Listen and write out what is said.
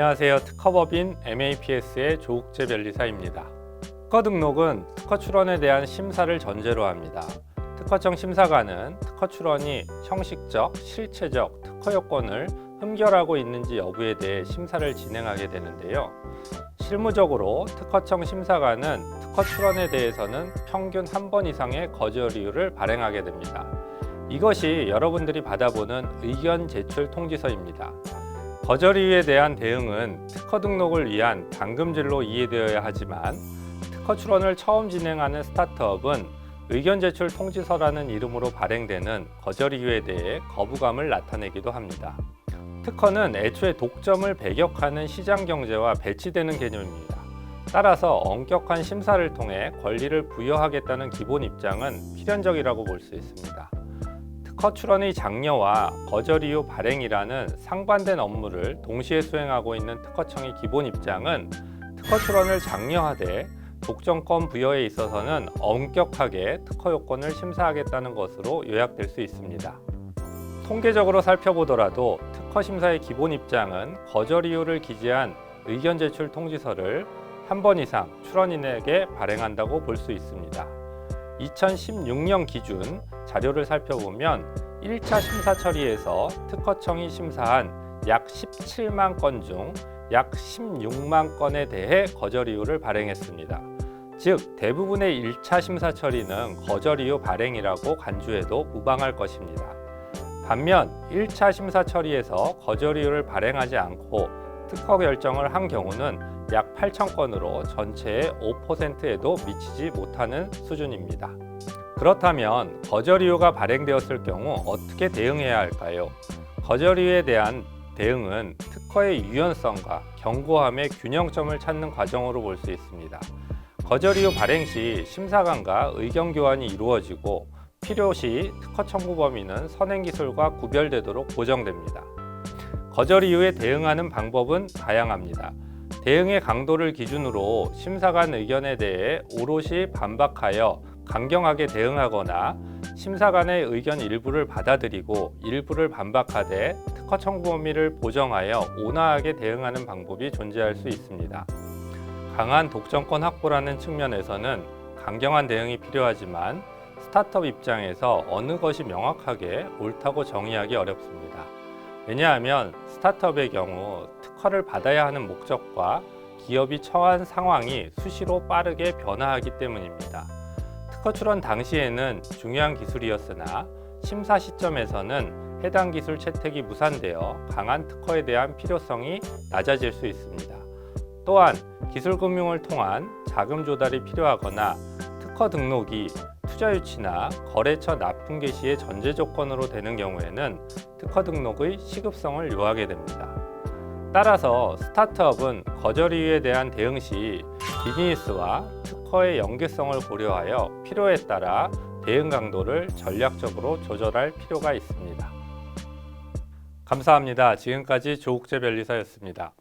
안녕하세요. 특허법인 MAPS의 조욱재 변리사입니다. 특허 등록은 특허 출원에 대한 심사를 전제로 합니다. 특허청 심사관은 특허 출원이 형식적, 실체적 특허 요건을 흠결하고 있는지 여부에 대해 심사를 진행하게 되는데요. 실무적으로 특허청 심사관은 특허 출원에 대해서는 평균 한 번 이상의 거절 이유를 발행하게 됩니다. 이것이 여러분들이 받아보는 의견 제출 통지서입니다. 거절 이유에 대한 대응은 특허 등록을 위한 당금질로 이해되어야 하지만 특허 출원을 처음 진행하는 스타트업은 의견 제출 통지서라는 이름으로 발행되는 거절 이유에 대해 거부감을 나타내기도 합니다. 특허는 애초에 독점을 배격하는 시장 경제와 배치되는 개념입니다. 따라서 엄격한 심사를 통해 권리를 부여하겠다는 기본 입장은 필연적이라고 볼 수 있습니다. 특허 출원의 장려와 거절 이유 발행이라는 상반된 업무를 동시에 수행하고 있는 특허청의 기본 입장은 특허 출원을 장려하되 독점권 부여에 있어서는 엄격하게 특허 요건을 심사하겠다는 것으로 요약될 수 있습니다. 통계적으로 살펴보더라도 특허 심사의 기본 입장은 거절 이유를 기재한 의견 제출 통지서를 한 번 이상 출원인에게 발행한다고 볼 수 있습니다. 2016년 기준 자료를 살펴보면 1차 심사 처리에서 특허청이 심사한 약 17만 건 중 약 16만 건에 대해 거절 이유를 발행했습니다. 즉 대부분의 1차 심사 처리는 거절 이유 발행이라고 간주해도 무방할 것입니다. 반면 1차 심사 처리에서 거절 이유를 발행하지 않고 특허 결정을 한 경우는 약 8천 건으로 전체의 5%에도 미치지 못하는 수준입니다. 그렇다면 거절 이유가 발행되었을 경우 어떻게 대응해야 할까요? 거절 이유에 대한 대응은 특허의 유연성과 견고함의 균형점을 찾는 과정으로 볼 수 있습니다. 거절 이유 발행 시 심사관과 의견 교환이 이루어지고 필요시 특허 청구 범위는 선행 기술과 구별되도록 고정됩니다. 거절 이유에 대응하는 방법은 다양합니다. 대응의 강도를 기준으로 심사관 의견에 대해 오롯이 반박하여 강경하게 대응하거나 심사관의 의견 일부를 받아들이고 일부를 반박하되 특허 청구 범위를 보정하여 온화하게 대응하는 방법이 존재할 수 있습니다. 강한 독점권 확보라는 측면에서는 강경한 대응이 필요하지만 스타트업 입장에서 어느 것이 명확하게 옳다고 정의하기 어렵습니다. 왜냐하면 스타트업의 경우 특허를 받아야 하는 목적과 기업이 처한 상황이 수시로 빠르게 변화하기 때문입니다. 특허 출원 당시에는 중요한 기술이었으나 심사 시점에서는 해당 기술 채택이 무산되어 강한 특허에 대한 필요성이 낮아질 수 있습니다. 또한 기술 금융을 통한 자금 조달이 필요하거나 특허 등록이 투자 유치나 거래처 납품 개시의 전제 조건으로 되는 경우에는 특허 등록의 시급성을 요하게 됩니다. 따라서 스타트업은 거절 이유에 대한 대응 시 비즈니스와 특허의 연계성을 고려하여 필요에 따라 대응 강도를 전략적으로 조절할 필요가 있습니다. 감사합니다. 지금까지 조국재 변리사였습니다.